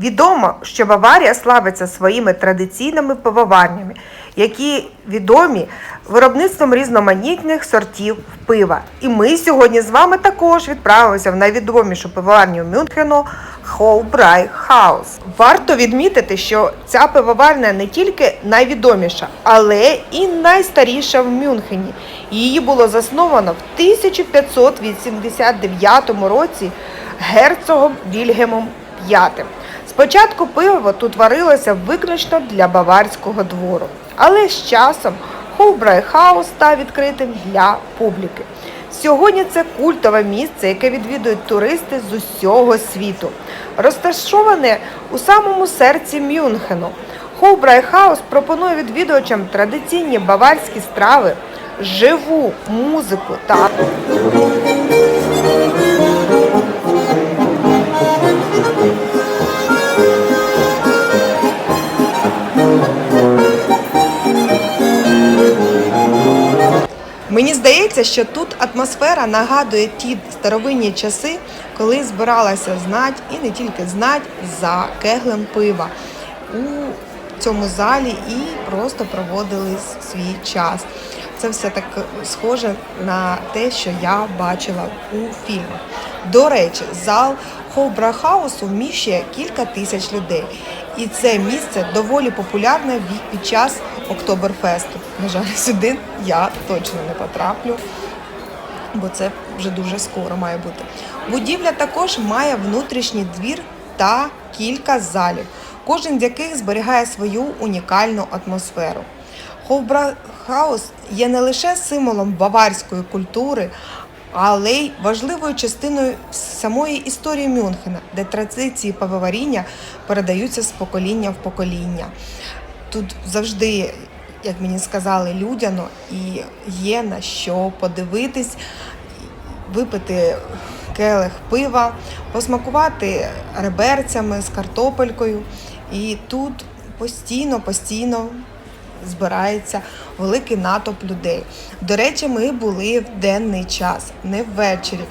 Відомо, що Баварія славиться своїми традиційними пивоварнями, які відомі виробництвом різноманітних сортів пива. І ми сьогодні з вами також відправимося в найвідомішу пивоварню Мюнхену Хоубрай Хаус. Варто відмітити, що ця пивоварня не тільки найвідоміша, але і найстаріша в Мюнхені. Її було засновано в 1589 році герцогом Вільгемом V. Спочатку пиво тут варилося виключно для баварського двору, але з часом Хоубрайхаус став відкритим для публіки. Сьогодні це культове місце, яке відвідують туристи з усього світу. Розташоване у самому серці Мюнхену. Хоубрайхаус пропонує відвідувачам традиційні баварські страви, живу музику та Мені здається, що тут атмосфера нагадує ті старовинні часи, коли збиралася знать і не тільки знать за кеглем пива у цьому залі і просто проводили свій час. Це все так схоже на те, що я бачила у фільмах. До речі, зал Хоубрахаусу вміщує кілька тисяч людей. І це місце доволі популярне під час Октоберфесту. На жаль, сюди я точно не потраплю, бо це вже дуже скоро має бути. Будівля також має внутрішній двір та кілька залів, кожен з яких зберігає свою унікальну атмосферу. Хоубрахаус є не лише символом баварської культури, але й важливою частиною самої історії Мюнхена, де традиції пивоваріння передаються з покоління в покоління. Тут завжди, як мені сказали, людяно і є на що подивитись, випити келих пива, посмакувати реберцями з картопелькою. І тут постійно, постійно збирається великий натовп людей. До речі, ми були в денний час, не ввечері.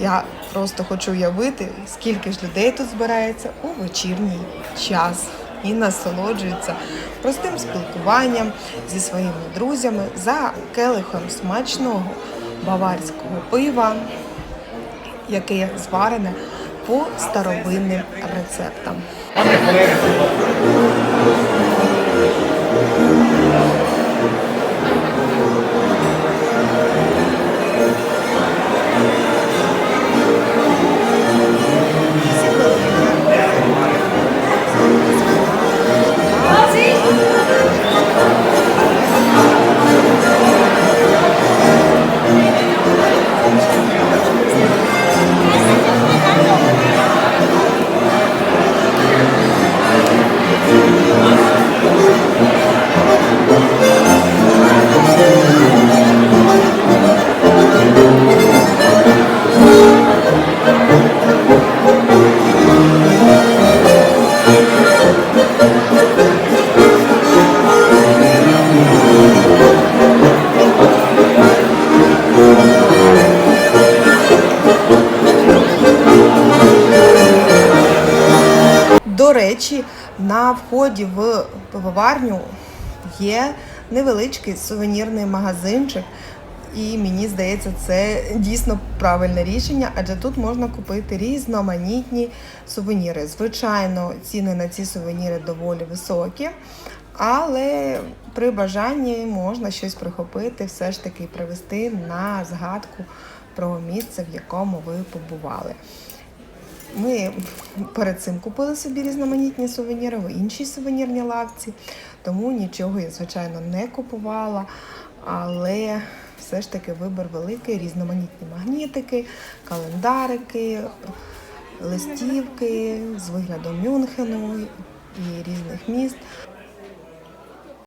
Я просто хочу уявити, скільки ж людей тут збирається у вечірній час і насолоджуються простим спілкуванням зі своїми друзями за келихом смачного баварського пива, яке зварене по старовинним рецептам. Речі, на вході в пивоварню є невеличкий сувенірний магазинчик. І мені здається, це дійсно правильне рішення, адже тут можна купити різноманітні сувеніри. Звичайно, ціни на ці сувеніри доволі високі, але при бажанні можна щось прихопити, все ж таки привезти на згадку про місце, в якому ви побували. Ми перед цим купили собі різноманітні сувеніри в іншій сувенірній лавці, тому нічого я, звичайно, не купувала. Але все ж таки вибір великий, різноманітні магнітики, календарики, листівки з виглядом Мюнхену і різних міст.